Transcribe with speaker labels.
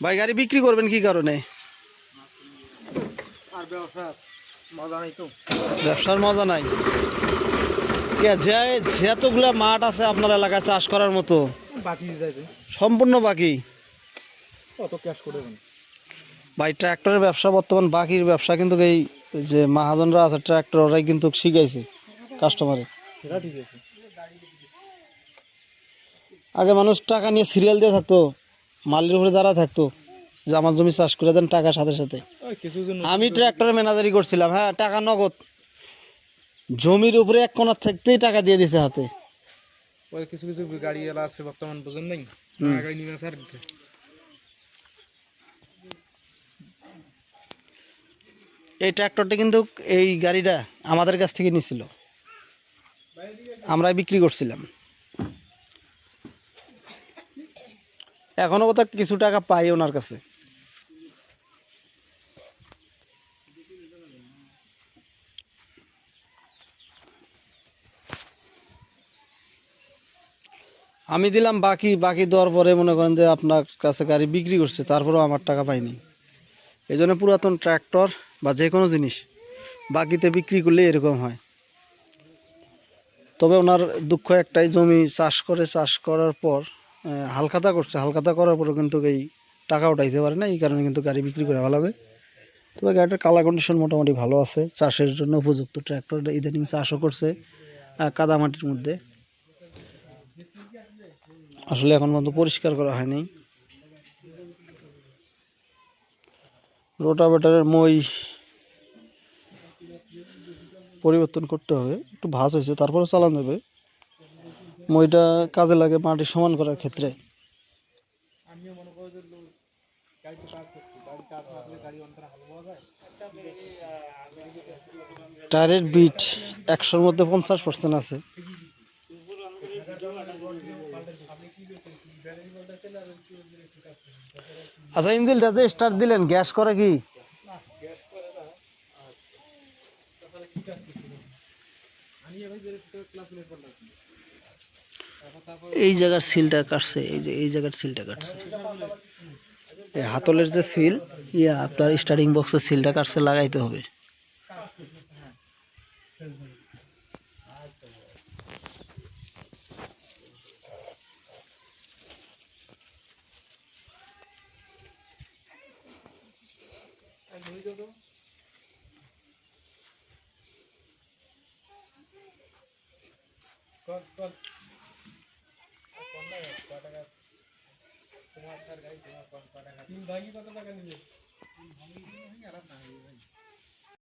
Speaker 1: ভাই গাড়ি বিক্রি করবেন কি কারণে?
Speaker 2: আর ব্যবসা মজা নেই তো।
Speaker 1: ব্যবসার মজা নাই। যে যেতগুলা মাঠ আছে আপনার এলাকায় চাষ করার মতো
Speaker 2: বাকি
Speaker 1: সম্পূর্ণ বাকি?
Speaker 2: কত ক্যাশ করে
Speaker 1: ভাই ট্র্যাক্টরের ব্যবসা বর্তমান বাকির ব্যবসা কিন্তু এই যে মাহাজনরা আছে ট্র্যাক্টর ওরাই কিন্তু শিখাইছে কাস্টমারে আগে মানুষ টাকা নিয়ে সিরিয়াল দিয়ে থাকতো। মালির উপরে দাঁড়া থাকতো যে আমার জমি চাষ করে দেন টাকার সাথে সাথে। আমি ট্র্যাক্টরের ম্যানেজারি করছিলাম হ্যাঁ টাকা নগদ। জমির উপরে এক কোনার থাকতেই টাকা দিয়ে দিছে হাতে।
Speaker 2: কিছু কিছু গাড়ি এলা আছে বর্তমান বুঝেন নাই গাড়ি নিবে স্যার।
Speaker 1: এই ট্র্যাক্টরটা কিন্তু এই গাড়িটা আমাদের কাছ থেকে নিছিল। আমরাই বিক্রি করছিলাম। এখনও বোধ কিছু টাকা পাই ওনার কাছে। আমি দিলাম বাকি বাকি দেওয়ার পরে মনে করেন যে আপনার কাছে গাড়ি বিক্রি করছে, তারপরেও আমার টাকা পাইনি। এই জন্য পুরাতন ট্র্যাক্টর বা যে কোনো জিনিস বাকিতে বিক্রি করলে এরকম হয়। তবে ওনার দুঃখ একটাই, জমি চাষ করে, চাষ করার পর আহ, হালখাতা করছে। হালখাতা করার পরও কিন্তু এই টাকা উঠাইতে পারে না এই কারণে কিন্তু গাড়ি বিক্রি করে ভালাবে তবে গাড়িটার কালার কন্ডিশন মোটামুটি ভালো আছে চাষের জন্য উপযুক্ত ট্র্যাক্টর ইদানিং চাষও করছে কাদামাটির মধ্যে। আসলে এখন পর্যন্ত পরিষ্কার করা হয়নি। রোটাভেটারের মই পরিবর্তন করতে হবে একটু ভাঁজ হয়েছে তারপরে চালান যাবে। মইটা কাজে লাগে মাটি সমান করার ক্ষেত্রে।
Speaker 2: আমিও মনে করো যে গাড়িতে কাজ করছি গাড়ি কাজ না করলে গাড়ি অন্তরে হাল পাওয়া যায়।
Speaker 1: টায়ারের বিট একশোর মধ্যে পঞ্চাশ পার্সেন্ট আছে। আচ্ছা ইঞ্জিনটা যে স্টার্ট দিলেন গ্যাস করে কি? এই জায়গার সিলটা কাটছে, এই যে, এই জায়গার সিলটা কাটছে। হাতলের যে সিল, ইয়া, আপনার স্টার্টিং বক্সের সিলটা কাটছে, লাগাইতে হবে।
Speaker 2: তোমার তার গাড়ি? তোমার কম কটা তিন ভাগি কত টাকা নিলে? তিন ভাগি আলাদা না হয়ে ভাই।